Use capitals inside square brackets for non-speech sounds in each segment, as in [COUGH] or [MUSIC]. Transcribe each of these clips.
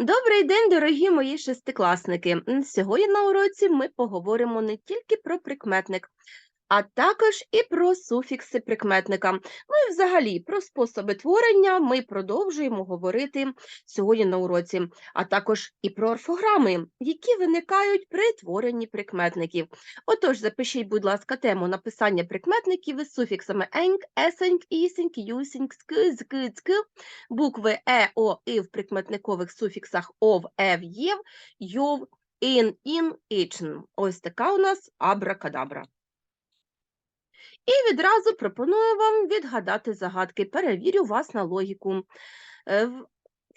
Добрий день, дорогі мої шестикласники. Сьогодні на уроці ми поговоримо не тільки про прикметник, а також і про суфікси прикметника. Ну і взагалі про способи творення ми продовжуємо говорити сьогодні на уроці, а також і про орфограми, які виникають при творенні прикметників. Отож, запишіть, будь ласка, тему написання прикметників із суфіксами енк, есеньк, ісіньк, юсіньк, ски, зки, цки, букви е, о, і в прикметникових суфіксах ов, ев, єв, йов, ін, ін, ічн. Ось така у нас абракадабра. І відразу пропоную вам відгадати загадки. Перевірю вас на логіку. Е,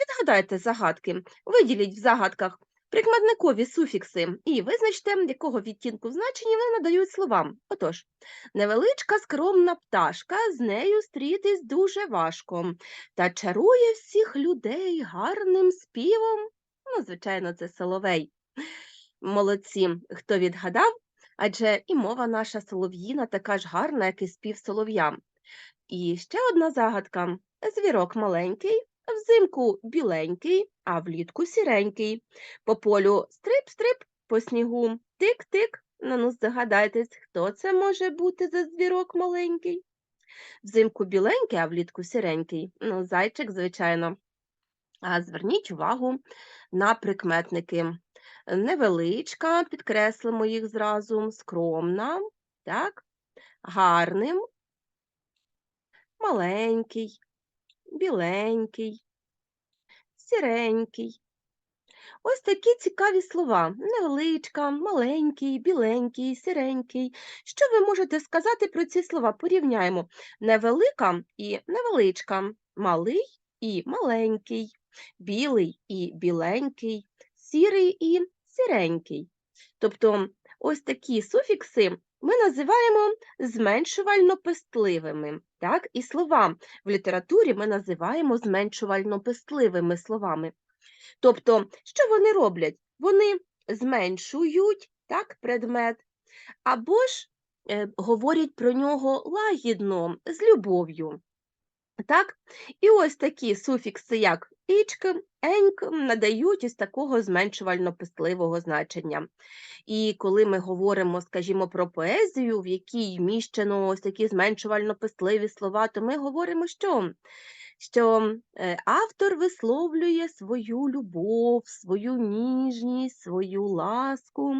Відгадайте загадки, виділіть в загадках прикметникові суфікси і визначте, якого відтінку значення вони надають словам. Отож, невеличка скромна пташка, з нею стрітись дуже важко, та чарує всіх людей гарним співом. Ну, звичайно, це соловей. Молодці, хто відгадав, адже і мова наша солов'їна така ж гарна, як і спів солов'я. І ще одна загадка. Звірок маленький, взимку біленький, а влітку сіренький. По полю стрип-стрип, по снігу тик-тик. Ну, ну, здогадайтесь, хто це може бути за звірок маленький? Взимку біленький, а влітку сіренький. Ну, зайчик, звичайно. А зверніть увагу на прикметники. Невеличка, підкреслимо їх зразу, скромна, так? гарним, маленький, біленький, сіренький. Ось такі цікаві слова. Невеличка, маленький, біленький, сіренький. Що ви можете сказати про ці слова? Порівняємо невелика і невеличка, малий і маленький, білий і біленький, сірий і сіренький. Тобто ось такі суфікси ми називаємо зменшувально-пестливими. Так? І слова в літературі ми називаємо зменшувально-пестливими словами. Тобто, що вони роблять? Вони зменшують так, предмет, або ж е, говорять про нього лагідно, з любов'ю. Так? І ось такі суфікси, як ічки, еньк, надають із такого зменшувально писливого значення. І коли ми говоримо, скажімо, про поезію, в якій вміщено ось такі зменшувально писливі слова, то ми говоримо, що? Що е, автор висловлює свою любов, свою ніжність, свою ласку.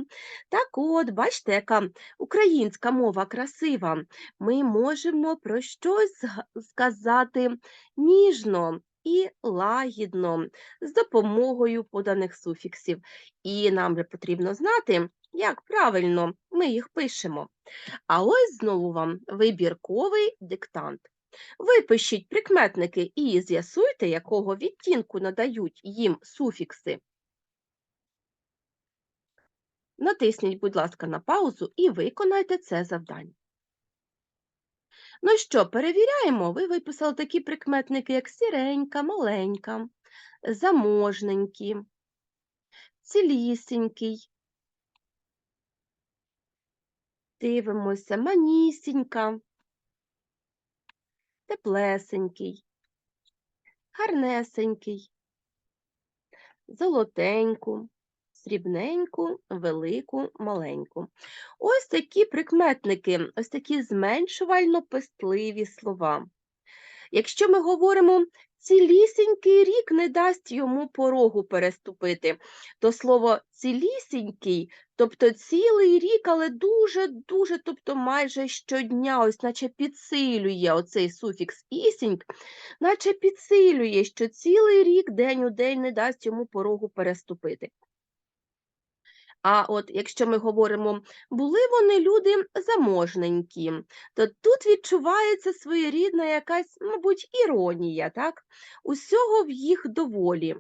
Так от, бачите, яка українська мова красива. Ми можемо про щось сказати ніжно і лагідно з допомогою поданих суфіксів. І нам потрібно знати, як правильно ми їх пишемо. А ось знову вам вибірковий диктант. Випишіть прикметники і з'ясуйте, якого відтінку надають їм суфікси. Натисніть, будь ласка, на паузу і виконайте це завдання. Ну що, перевіряємо. Ви виписали такі прикметники, як сіренька, маленька, заможненькі, цілісінький. Дивимося, манісінька, теплесенький, гарнесенький, золотеньку, срібненьку, велику, маленьку. Ось такі прикметники, ось такі зменшувально-пестливі слова. Якщо ми говоримо цілісінький рік не дасть йому порогу переступити, то слово цілісінький, тобто цілий рік, але дуже-дуже, тобто майже щодня, ось наче підсилює оцей суфікс ісіньк, наче підсилює, що цілий рік день у день не дасть йому порогу переступити. А от якщо ми говоримо, були вони люди заможненькі, то тут відчувається своєрідна якась, мабуть, іронія, так? Усього в їх доволі.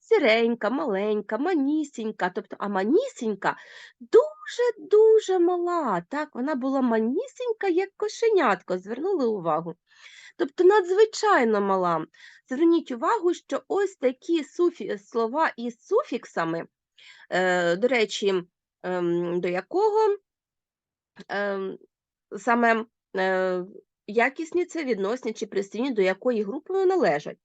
Сіренька, маленька, манісінька, тобто, а манісінька дуже-дуже мала, так? Вона була манісінька, як кошенятко, звернули увагу. Тобто надзвичайно мала. Зверніть увагу, що ось такі суфі... слова із суфіксами до речі, ем, до якого ем, саме е, якісні це відносні чи пристійні, до якої групи вони належать.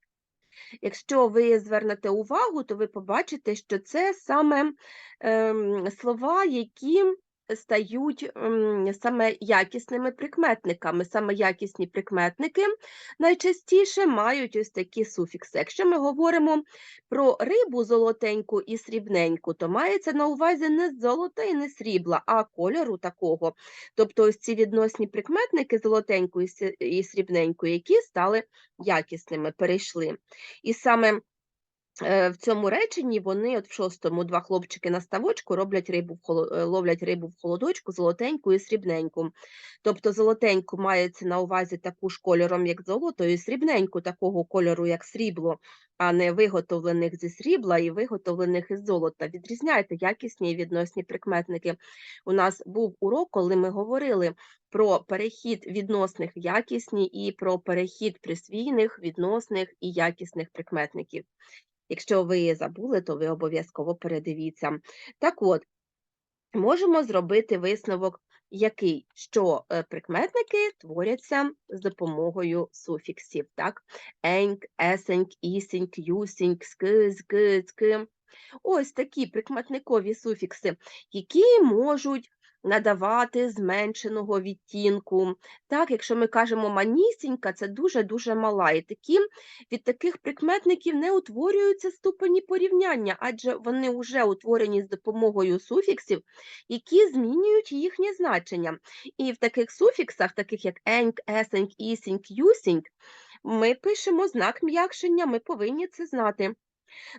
Якщо ви звернете увагу, то ви побачите, що це саме ем, слова, які стають саме якісними прикметниками. Саме якісні прикметники найчастіше мають ось такі суфікси. Якщо ми говоримо про рибу золотеньку і срібненьку, то мається на увазі не золота і не срібла, а кольору такого. Тобто ось ці відносні прикметники золотенької і срібненької, які стали якісними, перейшли. І саме в цьому реченні вони, от в шостому, два хлопчики на ставочку роблять рибу в холо- е, ловлять рибу в холодочку, золотеньку і срібненьку. Тобто золотеньку мається на увазі таку ж кольором, як золото, і срібненьку такого кольору, як срібло, а не виготовлених зі срібла і виготовлених із золота. Відрізняйте якісні і відносні прикметники. У нас був урок, коли ми говорили про перехід відносних в якісні і про перехід присвійних, відносних і якісних прикметників. Якщо ви забули, то ви обов'язково передивіться. Так от, можемо зробити висновок, який, що е, прикметники творяться з допомогою суфіксів. Так? Еньк, есеньк, ісіньк, юсіньк, ски, зки, цки. Ось такі прикметникові суфікси, які можуть надавати зменшеного відтінку. Так, якщо ми кажемо манісінька, це дуже-дуже мала. І такі, від таких прикметників не утворюються ступені порівняння, адже вони вже утворені з допомогою суфіксів, які змінюють їхнє значення. І в таких суфіксах, таких як еньк, есеньк, ісіньк, юсіньк, ми пишемо знак м'якшення, ми повинні це знати.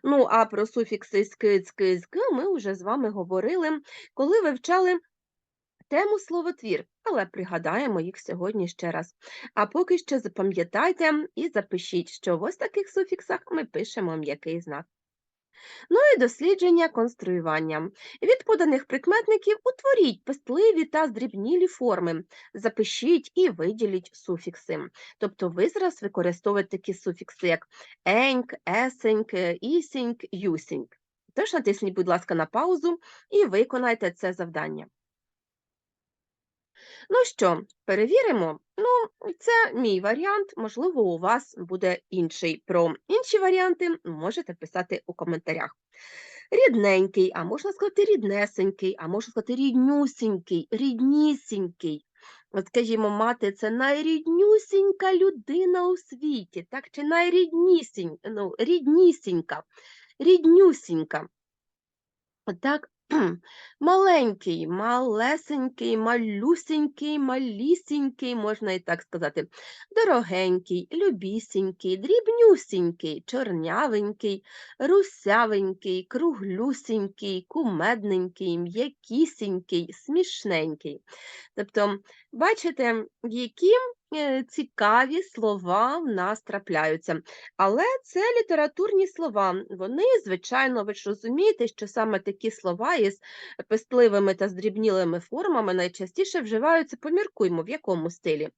Ну, а про суфікси ски, цки, зки ми вже з вами говорили, коли вивчали тему словотвір, але пригадаємо їх сьогодні ще раз. А поки що запам'ятайте і запишіть, що в ось таких суфіксах ми пишемо м'який знак. Ну і дослідження конструювання. Від поданих прикметників утворіть пестливі та здрібнілі форми, запишіть і виділіть суфікси. Тобто ви зараз використовуєте такі суфікси, як еньк, есеньк, ісіньк, юсіньк. Тож натисніть, будь ласка, на паузу і виконайте це завдання. Ну що, перевіримо? Ну, це мій варіант, можливо, у вас буде інший. Про інші варіанти можете писати у коментарях. Рідненький, а можна сказати ріднесенький, а можна сказати ріднюсінький, ріднісінький. От, скажімо, мати це найріднюсінька людина у світі, так? Чи найріднісінь, ну, ріднісінька, ріднюсінька. Отак, маленький, малесенький, малюсенький, малісінький, можна і так сказати, дорогенький, любісінький, дрібнюсінький, чорнявенький, русявенький, круглюсінький, кумедненький, м'якісінький, смішненький. Тобто, бачите, які цікаві слова в нас трапляються. Але це літературні слова. Вони, звичайно, ви ж розумієте, що саме такі слова із пестливими та здрібнілими формами найчастіше вживаються, поміркуємо, в якому стилі.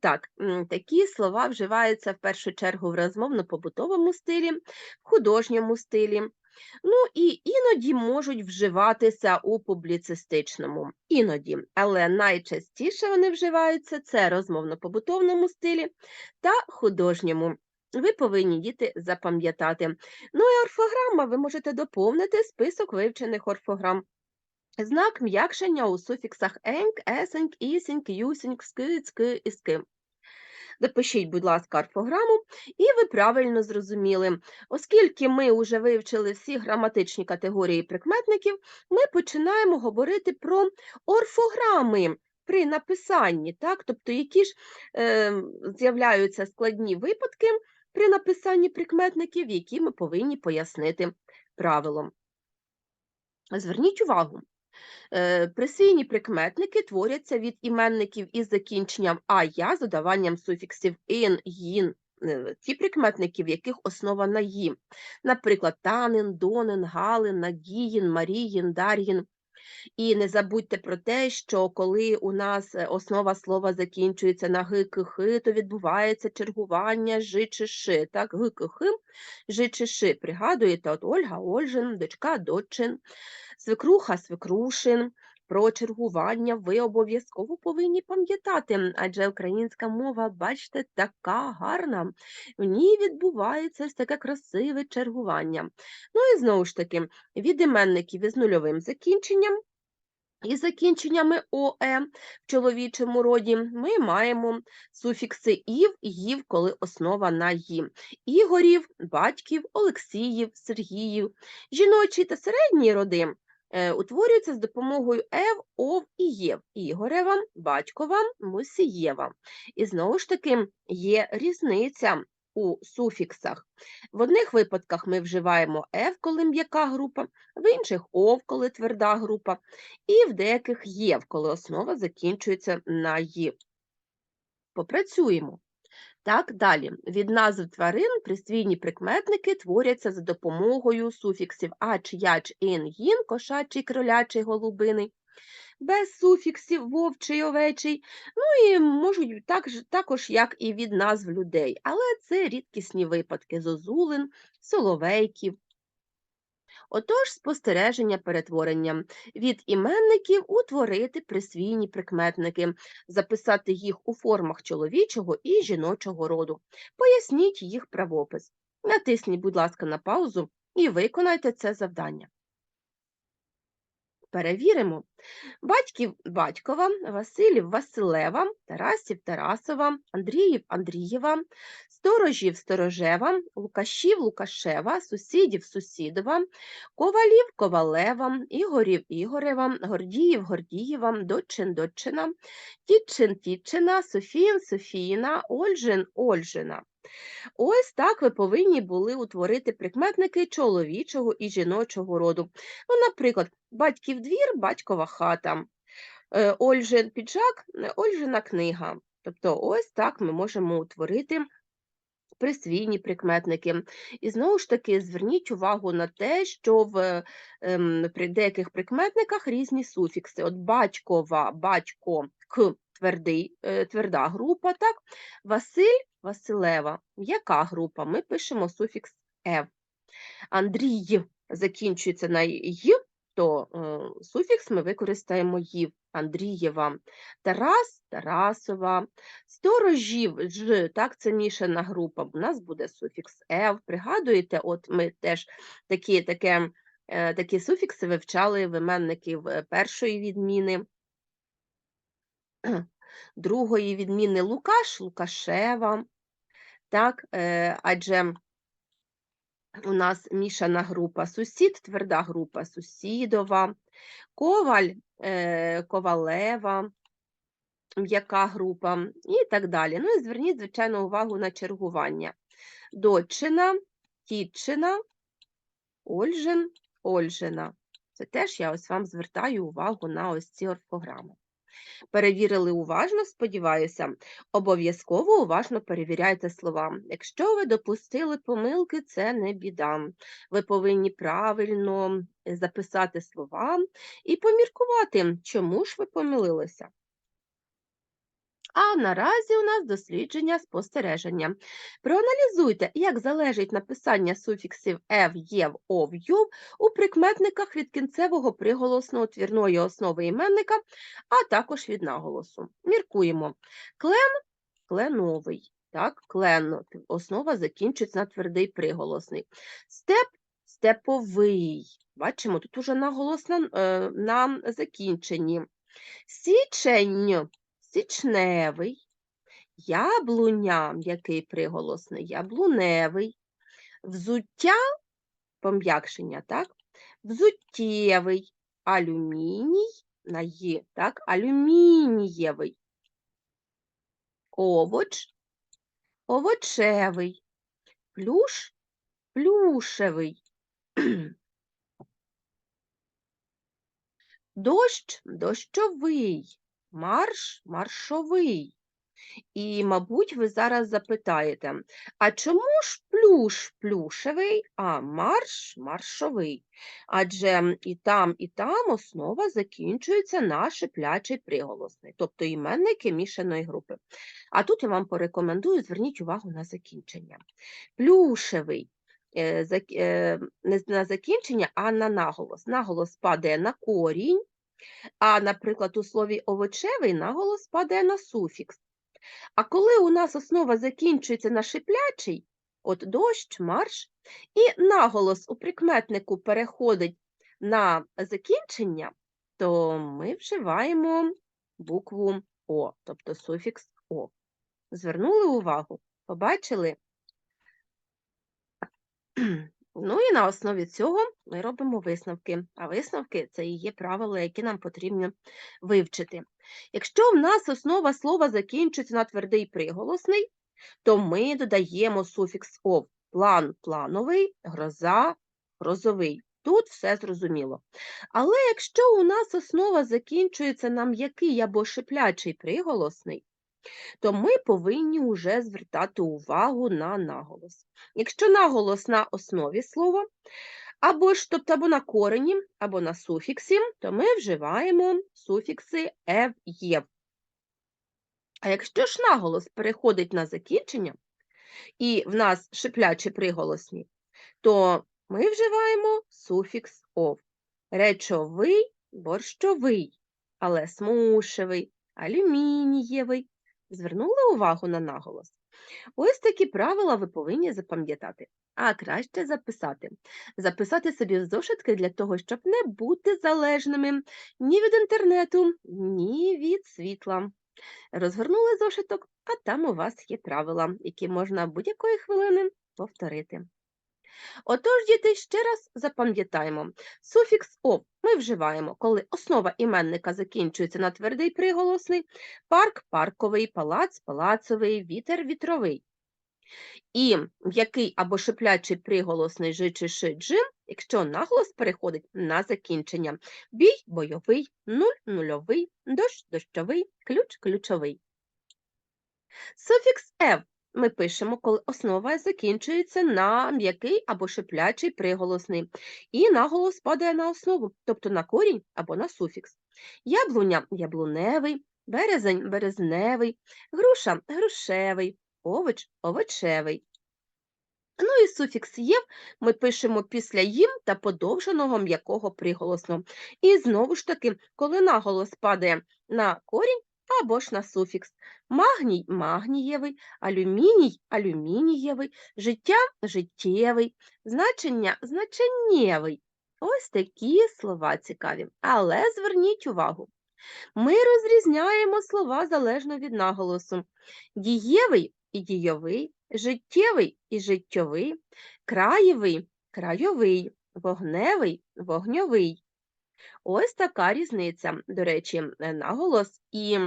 Так, такі слова вживаються в першу чергу в розмовно-побутовому стилі, в художньому стилі. Ну і іноді можуть вживатися у публіцистичному, іноді, але найчастіше вони вживаються це розмовно-побутовному стилі та художньому. Ви повинні діти запам'ятати. Ну і орфограма, ви можете доповнити список вивчених орфограм. Знак м'якшення у суфіксах еньк, есеньк, ісіньк, юсіньк, ски, цки і ски. Допишіть, будь ласка, орфограму, і ви правильно зрозуміли. Оскільки ми вже вивчили всі граматичні категорії прикметників, ми починаємо говорити про орфограми при написанні, так? тобто які ж е, з'являються складні випадки при написанні прикметників, які ми повинні пояснити правилом. Зверніть увагу, Присвійні прикметники творяться від іменників із закінченням а-я з додаванням суфіксів ін, їн. Е, Ті прикметники, в яких основа на «ї». Наприклад, танин, донин, галин, нагіїн, маріїн, дар'їн. І не забудьте про те, що коли у нас е, основа слова закінчується на ги, то відбувається чергування жи чи ши. Так, ги, жи чи ши. Пригадуєте, от Ольга, Ольжин, дочка, дочин, свекруха, свекрушин, про чергування ви обов'язково повинні пам'ятати, адже українська мова, бачите, така гарна. В ній відбувається ось таке красиве чергування. Ну і знову ж таки, від іменників із нульовим закінченням і закінченнями ОЕ в чоловічому роді ми маємо суфікси ів, їв, коли основа на ї. Ігорів, батьків, Олексіїв, Сергіїв. Жіночі та середні роди е, утворюються з допомогою ев, ов і єв. Ігорева, батькова, Мусієва. І знову ж таки є різниця у суфіксах. В одних випадках ми вживаємо ев, коли м'яка група, в інших ов, коли тверда група, і в деяких єв, коли основа закінчується на ї. Попрацюємо. Так, далі. Від назв тварин присвійні прикметники творяться за допомогою суфіксів ач, яч, ін, їн, кошачий, кролячий, голубиний, без суфіксів вовчий, овечий, ну і можуть так, також як і від назв людей, але це рідкісні випадки зозулин, соловейків. Отож, спостереження перетворення від іменників утворити присвійні прикметники, записати їх у формах чоловічого і жіночого роду. Поясніть їх правопис. Натисніть, будь ласка, на паузу і виконайте це завдання. Перевіримо. Батьків Батькова, Василів Василева, Тарасів Тарасова, Андріїв Андрієва, Сторожів Сторожева, Лукашів Лукашева, Сусідів Сусідова, Ковалів Ковалева, Ігорів Ігорева, Гордіїв Гордієва, Доччин Доччина, Тітчин Тітчина, Софіїн Софіїна, Ольжин Ольжина. Ось так ви повинні були утворити прикметники чоловічого і жіночого роду. Ну, Наприклад, батьків двір, батькова хата, е, Ольжин піджак, Ольжина книга. Тобто, ось так ми можемо утворити присвійні прикметники. І знову ж таки, зверніть увагу на те, що в ем, при деяких прикметниках різні суфікси. От батькова, батько, к твердий, е, тверда група, так? Василь Василева. Яка група? Ми пишемо суфікс «ев». Андрій закінчується на «й», то е, суфікс ми використаємо «їв». Андрієва, Тарас, Тарасова, сторожів ж, так, це мішана група, у нас буде суфікс «ев». Пригадуєте, от ми теж такі, таке, е, такі суфікси вивчали в іменників першої відміни другої відміни Лукаш, Лукашева, так, е, адже у нас мішана група сусід, тверда група сусідова, коваль, е, ковалева, м'яка група і так далі. Ну і зверніть, звичайно, увагу на чергування. Дочина, тітчина, Ольжин, Ольжина. Це теж я ось вам звертаю увагу на ось ці орфограми. Перевірили уважно, сподіваюся, обов'язково уважно перевіряйте слова. Якщо ви допустили помилки, це не біда. Ви повинні правильно записати слова і поміркувати, чому ж ви помилилися. А наразі у нас дослідження спостереження. Проаналізуйте, як залежить написання суфіксів «ев», «єв», «ов», «юв» у прикметниках від кінцевого приголосного твірної основи іменника, а також від наголосу. Міркуємо. Клен кленовий. Так, клен, основа закінчується на твердий приголосний. Степ степовий. Бачимо, тут уже наголос на, е, на закінченні. Січень січневий, яблуня, який приголосний, яблуневий, взуття пом'якшення, так? Взуттєвий, алюміній на є, так, алюмінієвий, овоч, овочевий, плюш, плюшевий. [CLEARS THROAT] Дощ дощовий, марш маршовий. І, мабуть, ви зараз запитаєте, а чому ж плюш плюшевий, а марш маршовий? Адже і там, і там основа закінчується на шиплячий приголосний, тобто іменники мішаної групи. А тут я вам порекомендую, зверніть увагу на закінчення. Плюшевий. Е, е, не на закінчення, а на наголос. Наголос падає на корінь, А, наприклад, у слові овочевий наголос падає на суфікс. А коли у нас основа закінчується на шиплячий, от дощ, марш, і наголос у прикметнику переходить на закінчення, то ми вживаємо букву О, тобто суфікс О. Звернули увагу? Побачили? Ну і на основі цього ми робимо висновки. А висновки це і є правила, які нам потрібно вивчити. Якщо в нас основа слова закінчується на твердий приголосний, то ми додаємо суфікс ов план плановий, гроза, грозовий. Тут все зрозуміло. Але якщо у нас основа закінчується на м'який або шиплячий приголосний, то ми повинні вже звертати увагу на наголос. Якщо наголос на основі слова, або ж тобто або на корені, або на суфіксі, то ми вживаємо суфікси ев, єв. А якщо ж наголос переходить на закінчення, і в нас шиплячі приголосні, то ми вживаємо суфікс ов. Речовий, борщовий, але смушевий, алюмінієвий. Звернули увагу на наголос? Ось такі правила ви повинні запам'ятати, а краще записати. Записати собі в зошитки для того, щоб не бути залежними ні від інтернету, ні від світла. Розгорнули зошиток, а там у вас є правила, які можна будь-якої хвилини повторити. Отож, діти, ще раз запам'ятаємо, суфікс ов ми вживаємо, коли основа іменника закінчується на твердий приголосний, парк парковий, палац палацовий, вітер вітровий. І м'який або шиплячий приголосний жи чи ши джим, якщо наголос переходить на закінчення. Бій бойовий, нуль нульовий, дощ дощовий, ключ ключовий. Суфікс ев ми пишемо, коли основа закінчується на м'який або шиплячий приголосний, і наголос падає на основу, тобто на корінь або на суфікс. Яблуня яблуневий, березень березневий, груша грушевий, овоч овочевий. Ну і суфікс єв ми пишемо після їм та подовженого м'якого приголосного. І знову ж таки, коли наголос падає на корінь або ж на суфікс. Магній магнієвий, алюміній алюмінієвий, життя життєвий, значення значеннєвий. Ось такі слова цікаві. Але зверніть увагу. Ми розрізняємо слова залежно від наголосу. Дієвий і дійовий, життєвий і життєвий, краєвий крайовий, вогневий вогньовий. Ось така різниця, до речі, е, наголос і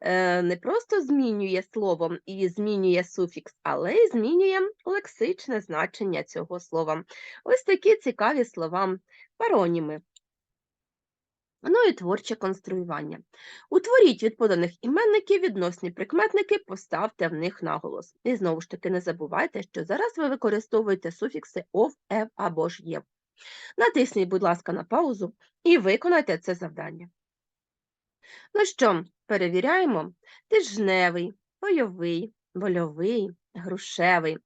е, не просто змінює слово і змінює суфікс, але й змінює лексичне значення цього слова. Ось такі цікаві слова пароніми. Ну і творче конструювання. Утворіть від поданих іменників відносні прикметники, поставте в них наголос. І знову ж таки не забувайте, що зараз ви використовуєте суфікси ов, ев або ж єв. Натисніть, будь ласка, на паузу і виконайте це завдання. Ну що, перевіряємо тижневий, бойовий, вольовий, грушевий,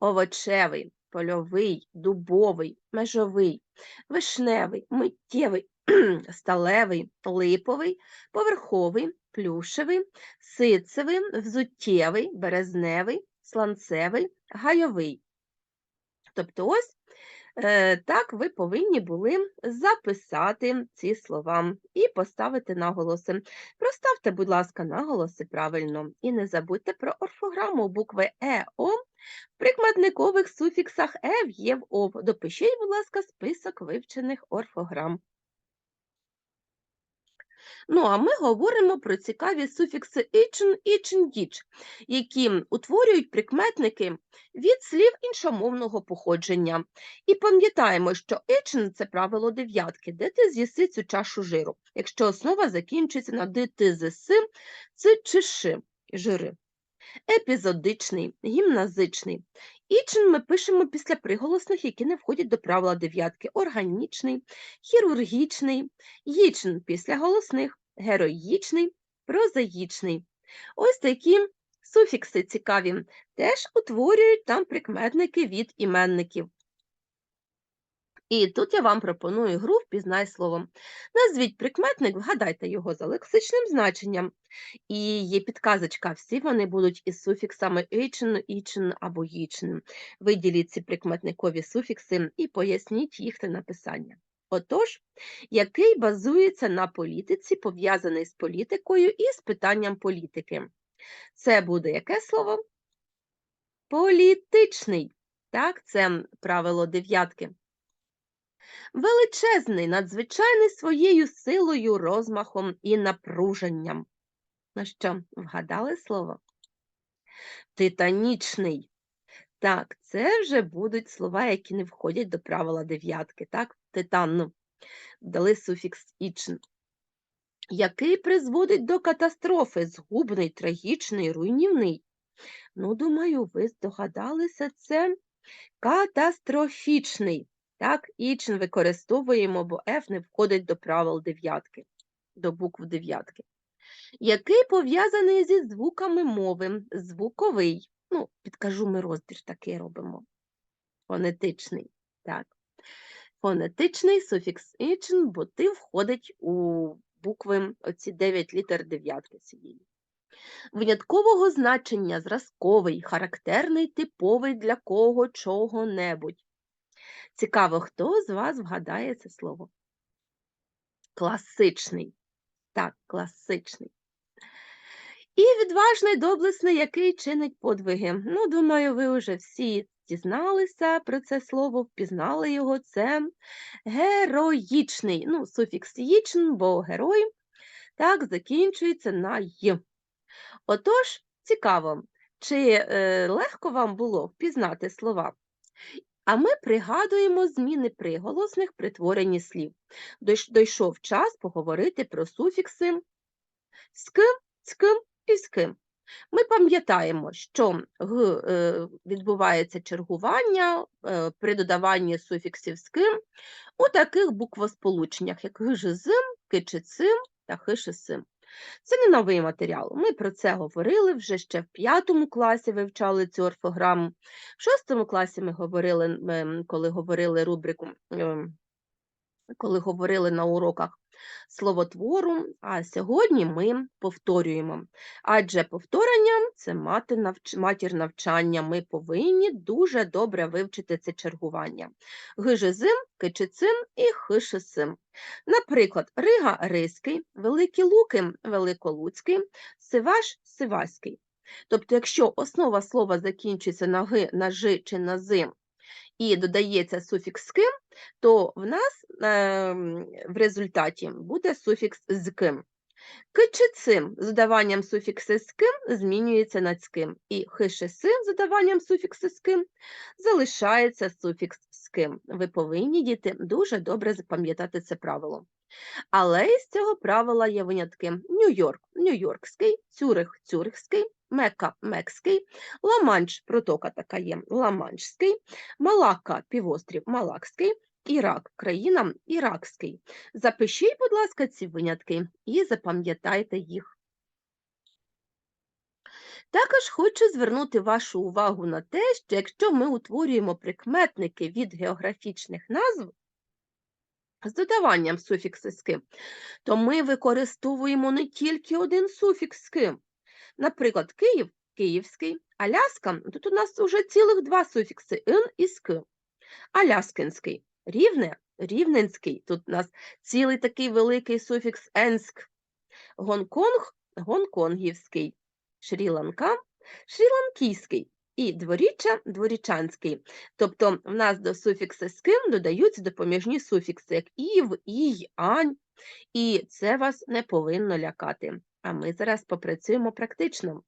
овочевий, польовий, дубовий, межовий, вишневий, миттєвий, [CLEARS THROAT] сталевий, липовий, поверховий, плюшевий, ситцевий, взуттєвий, березневий, сланцевий, гайовий. Тобто ось так, ви повинні були записати ці слова і поставити наголоси. Проставте, будь ласка, наголоси правильно. І не забудьте про орфограму букви Е, О в прикметникових суфіксах Е, в Є, в Ов. Допишіть, будь ласка, список вивчених орфограм. Ну, а ми говоримо про цікаві суфікси «ічн», «ічн», «діч», які утворюють прикметники від слів іншомовного походження. І пам'ятаємо, що «ічн» – це правило дев'ятки, де ти з'їси цю чашу жиру, якщо основа закінчується на «ди», «ти», «зи», «си», «ци» чи жири. Епізодичний, гімназичний. Ічин ми пишемо після приголосних, які не входять до правила дев'ятки. Органічний, хірургічний, їчин після голосних, героїчний, прозаїчний. Ось такі суфікси цікаві, теж утворюють там прикметники від іменників. І тут я вам пропоную гру «Впізнай слово». Назвіть прикметник, вгадайте його за лексичним значенням. І є підказочка, всі вони будуть із суфіксами «ичен», «ічен» або «їчен». Виділіть ці прикметникові суфікси і поясніть їх написання. Отож, який базується на політиці, пов'язаний з політикою і з питанням політики. Це буде яке слово? Політичний. Так, це правило дев'ятки. Величезний, надзвичайний своєю силою, розмахом і напруженням. Ну що, вгадали слово? Титанічний. Так, це вже будуть слова, які не входять до правила дев'ятки. Так, титан. Дали суфікс ічн. Який призводить до катастрофи, згубний, трагічний, руйнівний. Ну, думаю, ви здогадалися, це катастрофічний. Так, ічн використовуємо, бо F не входить до правил дев'ятки, до букв дев'ятки. Який пов'язаний зі звуками мови, звуковий. Ну, підкажу, ми розбір такий робимо. Фонетичний. Так. Фонетичний суфікс ічн, бо ти входить у букви, оці 9 літер дев'ятки цієї. Виняткового значення зразковий, характерний, типовий для кого чого-небудь. Цікаво, хто з вас вгадає це слово? Класичний. Так, класичний. І відважний, доблесний, який чинить подвиги. Ну, думаю, ви вже всі дізналися про це слово, впізнали його. Це героїчний. Ну, суфікс «їчн», бо герой так закінчується на «й». Отож, цікаво, чи е, легко вам було впізнати слова? А ми пригадуємо зміни приголосних при творенні слів. Дойш- Дійшов час поговорити про суфікси з ким, з ким і з ким. Ми пам'ятаємо, що г е, відбувається чергування е, при додаванні суфіксів з ким у таких буквосполученнях, як гижизим, кичицим та хишисим. Це не новий матеріал. Ми про це говорили вже ще в п'ятому класі вивчали цю орфограму. В шостому класі ми говорили, ем, коли говорили рубрику, ем, коли говорили на уроках словотвору, а сьогодні ми повторюємо. Адже повторення це мати навч... матір навчання. Ми повинні дуже добре вивчити це чергування. Гижизим, кичицим і хишисим. Наприклад, Рига Ризький, Великі Луки Великолуцький, Сиваш Сиваський. Тобто, якщо основа слова закінчується на г, на ж чи на з і додається суфікс ким, то в нас е, в результаті буде суфікс з ким. Кичицим з додаванням суфікси з ким змінюється на цьким, і хишесим з додаванням суфікси з ким залишається суфікс з ким. Ви повинні, діти, дуже добре запам'ятати це правило. Але із цього правила є винятки: Нью-Йорк Нью-Йоркський, Цюрих Цюрихський, Мекка Мекський, Ла-Манш протока така є Ла-Маншський, Малака півострів Малакський, Ірак країна Іракський. Запишіть, будь ласка, ці винятки і запам'ятайте їх. Також хочу звернути вашу увагу на те, що якщо ми утворюємо прикметники від географічних назв, з додаванням суфікси з то ми використовуємо не тільки один суфікс з «ки». Наприклад, Київ київський, Аляска тут у нас вже цілих два суфікси ин і ски. Аляскинський, рівне рівненський. Тут у нас цілий такий великий суфікс енськ. Гонконг гонконгівський, Шрі-Ланка шрі-ланкійський і дворіччя дворічанський. Тобто в нас до суфікси з ким додаються допоміжні суфікси, як ів, ій, ань, і це вас не повинно лякати. А ми зараз попрацюємо практично.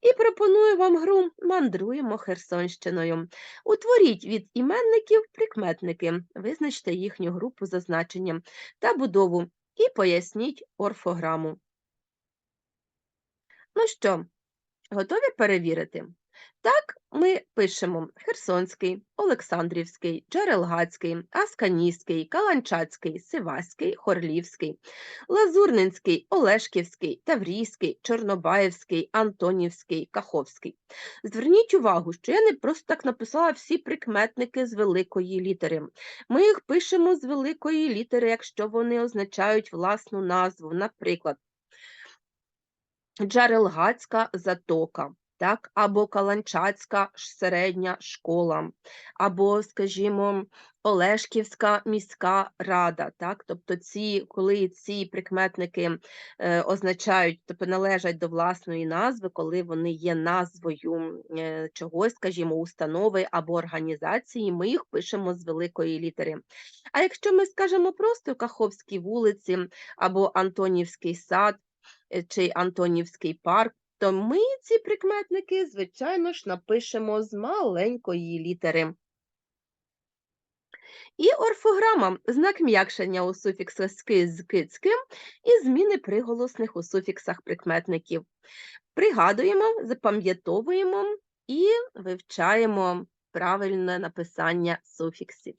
І пропоную вам гру Мандруємо Херсонщиною. Утворіть від іменників прикметники, визначте їхню групу за значенням та будову і поясніть орфограму. Ну що, готові перевірити? Так ми пишемо Херсонський, Олександрівський, Джерелгацький, Асканійський, Каланчацький, Сиваський, Хорлівський, Лазурненський, Олешківський, Таврійський, Чорнобаївський, Антонівський, Каховський. Зверніть увагу, що я не просто так написала всі прикметники з великої літери. Ми їх пишемо з великої літери, якщо вони означають власну назву. Наприклад, Джарелгацька затока так, або Каланчацька середня школа, або, скажімо, Олешківська міська рада. Так? Тобто, ці, коли ці прикметники е, означають, тобто належать до власної назви, коли вони є назвою е, чогось, скажімо, установи або організації, ми їх пишемо з великої літери. А якщо ми скажемо просто Каховські вулиці або Антонівський сад чи Антонівський парк, то ми ці прикметники, звичайно ж, напишемо з маленької літери. І орфограма знак м'якшення у суфіксах ски з кицьким і зміни приголосних у суфіксах прикметників. Пригадуємо, запам'ятовуємо і вивчаємо правильне написання суфіксів.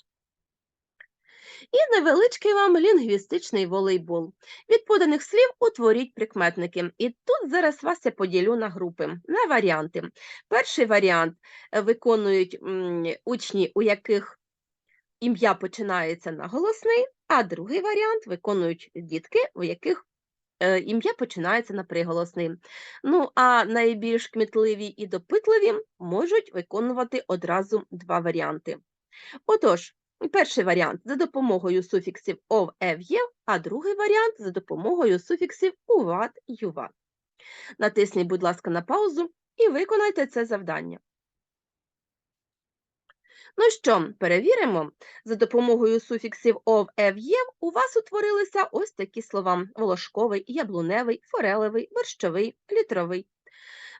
І невеличкий вам лінгвістичний волейбол. Від поданих слів утворіть прикметники. І тут зараз вас я поділю на групи, на варіанти. Перший варіант е, виконують учні, у яких ім'я починається на голосний, а другий варіант виконують дітки, у яких е, ім'я починається на приголосний. Ну, а найбільш кмітливі і допитливі можуть виконувати одразу два варіанти. Отож, Перший варіант за допомогою суфіксів ов, ев, єв, а другий варіант за допомогою суфіксів уват, юват. Натисніть, будь ласка, на паузу і виконайте це завдання. Ну що, перевіримо, за допомогою суфіксів ов, ев, єв у вас утворилися ось такі слова: волошковий, яблуневий, форелевий, борщовий, літровий,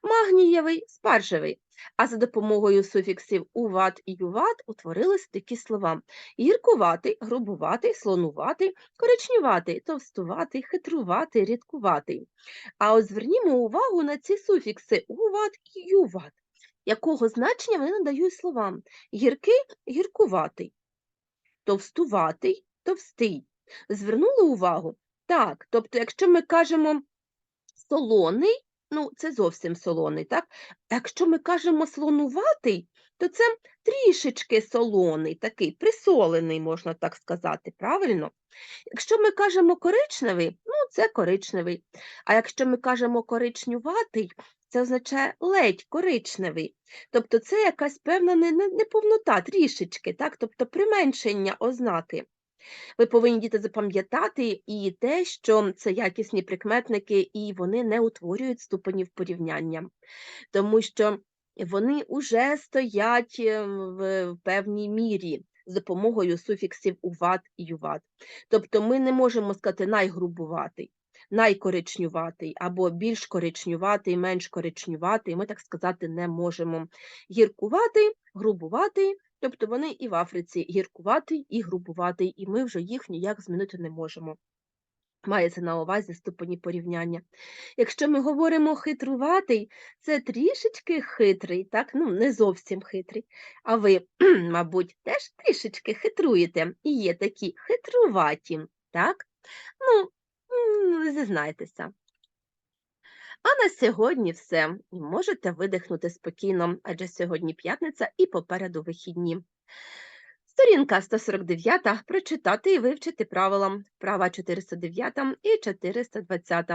магнієвий, спаржевий. А за допомогою суфіксів уват і юват утворилися такі слова: гіркуватий, грубуватий, слонуватий, коричнюватий, товстуватий, хитруватий, рідкуватий. А от звернімо увагу на ці суфікси уват і юват. Якого значення вони надають словам? Гіркий гіркуватий, товстуватий, товстий. Звернули увагу? Так, тобто, якщо ми кажемо солоний, ну, це зовсім солоний, так? Якщо ми кажемо слонуватий, то це трішечки солоний, такий присолений, можна так сказати, правильно? Якщо ми кажемо коричневий, ну, це коричневий. А якщо ми кажемо коричнюватий, це означає ледь коричневий. Тобто це якась певна неповнота, трішечки, так? тобто применшення ознаки. Ви повинні діти запам'ятати і те, що це якісні прикметники, і вони не утворюють ступенів порівняння, тому що вони вже стоять е, в певній мірі з допомогою суфіксів уват і юват. Тобто ми не можемо сказати найгрубуватий, найкоричнюватий або більш коричнюватий, менш коричнюватий, ми так сказати не можемо. Гіркуватий, грубуватий, Тобто вони і в Африці гіркуватий, і грубуватий, і ми вже їх ніяк змінити не можемо. Мається на увазі ступені порівняння. Якщо ми говоримо хитруватий, це трішечки хитрий, так? ну не зовсім хитрий. А ви, [CLEARS THROAT] мабуть, теж трішечки хитруєте і є такі хитруваті, так? Ну, зізнайтеся. А на сьогодні все. Можете видихнути спокійно, адже сьогодні п'ятниця і попереду вихідні. Сторінка 149 прочитати і вивчити правила, права 409 і 420.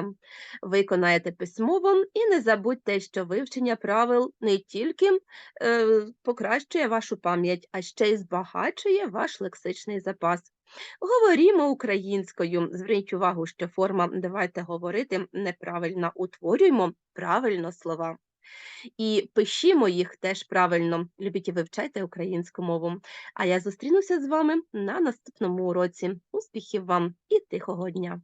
Виконаєте письмово і не забудьте, що вивчення правил не тільки е, покращує вашу пам'ять, а ще й збагачує ваш лексичний запас. Говорімо українською. Зверніть увагу, що форма давайте говорити неправильно, утворюємо правильно слова. І пишімо їх теж правильно. Любіть і вивчайте українську мову. А я зустрінуся з вами на наступному уроці. Успіхів вам і тихого дня!